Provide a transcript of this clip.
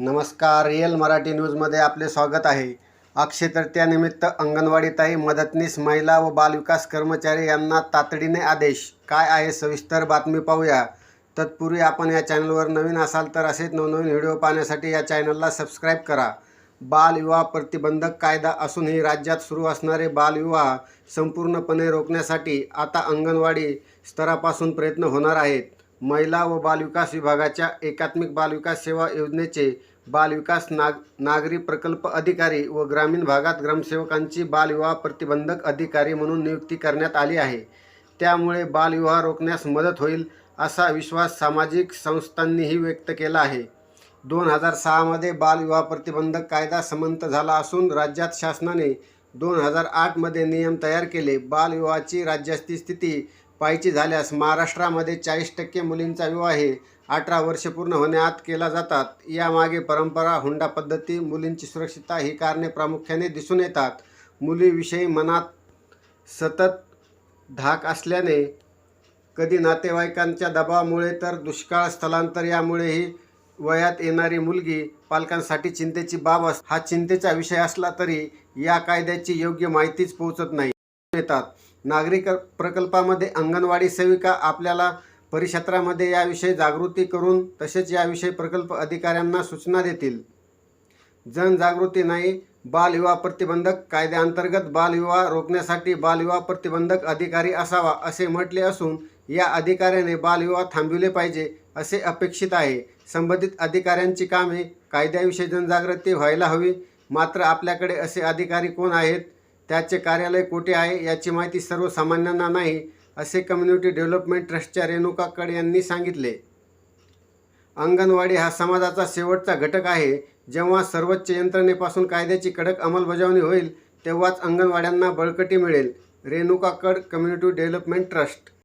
नमस्कार रिअल मराठी न्यूजमध्ये आपले स्वागत आहे. अक्षय तृतीयानिमित्त अंगणवाडीताई मदतनीस महिला व बालविकास कर्मचारी यांना तातडीने आदेश. काय आहे? सविस्तर बातमी पाहूया. तत्पूर्वी आपण या चॅनलवर नवीन असाल तर असेच नवनवीन व्हिडिओ पाहण्यासाठी या चॅनलला सबस्क्राईब करा. बालविवाह प्रतिबंधक कायदा असूनही राज्यात सुरू असणारे बालविवाह संपूर्णपणे रोखण्यासाठी आता अंगणवाडी स्तरापासून प्रयत्न होणार आहेत. महिला व बालविकास विभागाच्या एकात्मिक बालविकास सेवा योजनेचे बालविकास नाग नागरी प्रकल्प अधिकारी व ग्रामीण भागात ग्रामसेवकांची बालविवाह प्रतिबंधक अधिकारी म्हणून नियुक्ती करण्यात आली आहे. त्यामुळे बालविवाह रोखण्यास मदत होईल असा विश्वास सामाजिक संस्थांनीही व्यक्त केला आहे. दोन हजार सहामध्ये बालविवाह प्रतिबंधक कायदा समंत झाला असून राज्यात शासनाने दोन हजार आठमध्ये नियम तयार केले. बालविवाहाची राज्याची स्थिती पाहायची झाल्यास महाराष्ट्रामध्ये चाळीस टक्के मुलींचा विवाह हे अठरा वर्ष पूर्ण होण्याआत केला जातात. यामागे परंपरा हुंडा पद्धती मुलींची सुरक्षितता ही कारणे प्रामुख्याने दिसून येतात. मुलीविषयी मनात सतत धाक असल्याने कधी नातेवाईकांच्या दबावामुळे तर दुष्काळ स्थलांतर यामुळेही वयात येणारी मुलगी पालकांसाठी चिंतेची बाब अस हा चिंतेचा विषय असला तरी या कायद्याची योग्य माहितीच पोहोचत नाही. येतात. नागरिक प्रकल्पामध्ये अंगणवाडी सेविका आपल्याला परिक्षेत्रामध्ये याविषयी जागृती करून तसेच याविषयी प्रकल्प अधिकाऱ्यांना सूचना देतील. जनजागृती नाही बालविवाह प्रतिबंधक कायद्याअंतर्गत बालविवाह रोखण्यासाठी बालविवाह प्रतिबंधक अधिकारी असावा असे म्हटले असून या अधिकाऱ्याने बालविवाह थांबविले पाहिजे असे अपेक्षित आहे. संबंधित अधिकाऱ्यांची कामे कायद्याविषयी जनजागृती व्हायला हवी. मात्र आपल्याकडे असे अधिकारी कोण आहेत? त्याचे कार्यालय कुठे आहे याची माहिती सर्वसामान्यांना नाही असे कम्युनिटी डेव्हलपमेंट ट्रस्टच्या रेणुका कड यांनी सांगितले. अंगणवाडी हा समाजाचा शेवटचा घटक आहे. जेव्हा सर्वोच्च यंत्रणेपासून कायद्याची कडक अंमलबजावणी होईल तेव्हाच अंगणवाड्यांना बळकटी मिळेल. रेणुका कड कम्युनिटी डेव्हलपमेंट ट्रस्ट